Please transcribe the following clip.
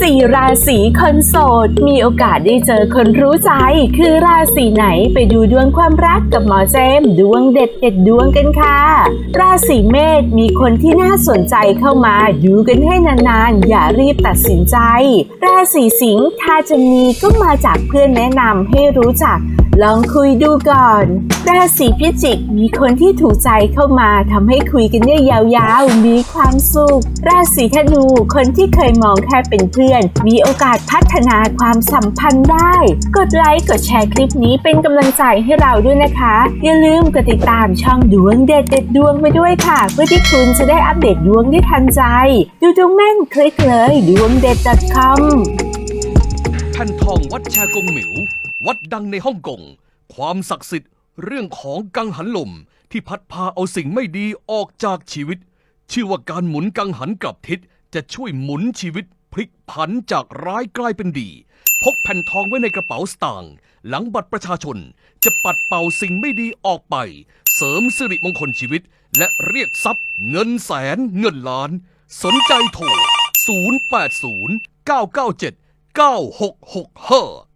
สี่ราศีคนโสด มีโอกาสได้เจอคนรู้ใจ คือราศีไหนไปดูดวงความรักกับหมอเจมส์ดวงเด็ดเด็ดดวงกันค่ะ ราศีเมษมีคนที่น่าสนใจเข้ามาดูกันให้นานๆ อย่ารีบตัดสินใจ ราศีสิงห์ถ้าจะมีก็มาจากเพื่อนแนะนำให้รู้จัก ลองคุยดูก่อน ราศีพิจิกมีคนที่ถูกใจเข้ามาทำให้คุยกันได้ยาวๆ มีความสุข ราศีธนูคนที่เคยมองแค่เป็นเพื่อน มีโอกาสพัฒนาความสัมพันธ์ได้ กดไลค์กดแชร์คลิปนี้เป็นกำลังใจให้เราด้วยนะคะ อย่าลืมกดติดตามช่องดวงเด็ดเด็ดดวงไปด้วยค่ะ เพื่อที่คุณจะได้อัปเดตดวงได้ทันใจ ดูดวงแม่นคลิกเลยดวงเด็ด .com แผ่นทองวัดแชกงหมิว วัดดังในฮ่องกง ความศักดิ์สิทธิ์เรื่องของกังหันลมที่พัดพาเอาสิ่งไม่ดีออกจากชีวิต ชื่อว่าการหมุนกังหันกลับทิศจะช่วยหมุนชีวิตพลิกผันจากร้ายกลายเป็นดี พกแผ่นทองไว้ในกระเป๋าสตางค์หลังบัตรประชาชน จะปัดเป่าสิ่งไม่ดีออกไป เสริมสิริมงคลชีวิต และเรียกทรัพย์ เงินแสน เงินล้าน สนใจโทร 080 997 9665